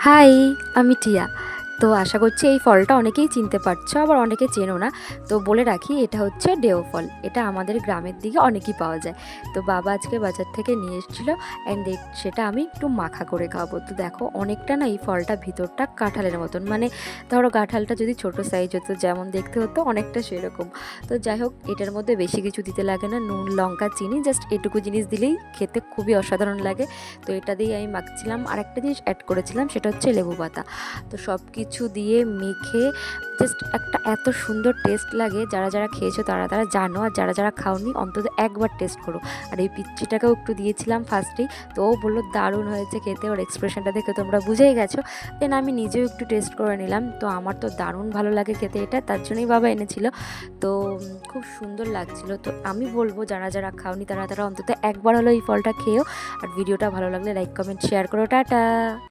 High আমি টিয়া তো আশা করছি এই ফলটা অনেকেই চিনতে পারছ, আবার অনেকে চেনো না। তো বলে রাখি, এটা হচ্ছে ডেও ফল। এটা আমাদের গ্রামের দিকে অনেকই পাওয়া যায়। তো বাবা আজকে বাজার থেকে নিয়ে এসেছিল অ্যান্ড সেটা আমি একটু মাখা করে খাব। তো দেখো, অনেকটা না এই ফলটা ভিতরটা কাঁঠালের মতন। মানে ধরো কাঁঠালটা যদি ছোট সাইজ হতো, যেমন দেখতে হতো, অনেকটা সেরকম। তো যাই হোক, এটার মধ্যে বেশি কিছু দিতে লাগে না। নুন, লঙ্কা, চিনি জাস্ট এটুকু জিনিস দিলেই খেতে খুবই অসাধারণ লাগে। তো এটা দিয়ে আমি মাখছিলাম। আর একটা জিনিস অ্যাড করেছিলাম, সেটা হচ্ছে লেবু পাতা। তো সব কিছু দিয়ে মেখে জাস্ট একটা এত সুন্দর টেস্ট লাগে। যারা যারা খেয়েছো তারা তারা জানো আর যারা যারা খাওনি অন্তত একবার টেস্ট করো। আর এই পিচ্চিটাকেও একটু দিয়েছিলাম ফার্স্টেই তো ও বলল, দারুণ হয়েছে খেতে। ওর এক্সপ্রেশনটা দেখে তোমরা বুঝেই গেছো। দেন আমি নিজেও একটু টেস্ট করে নিলাম। তো আমার তো দারুণ ভালো লাগে খেতে এটা, তার জন্যই বাবা এনেছিল। তো খুব সুন্দর লাগছিল। তো আমি বলব, যারা যারা খাওনি তারা তারা অন্তত একবার হলো এই ফলটা খেয়েও। আর ভিডিওটা ভালো লাগলে লাইক কমেন্ট শেয়ার করো। টাটা!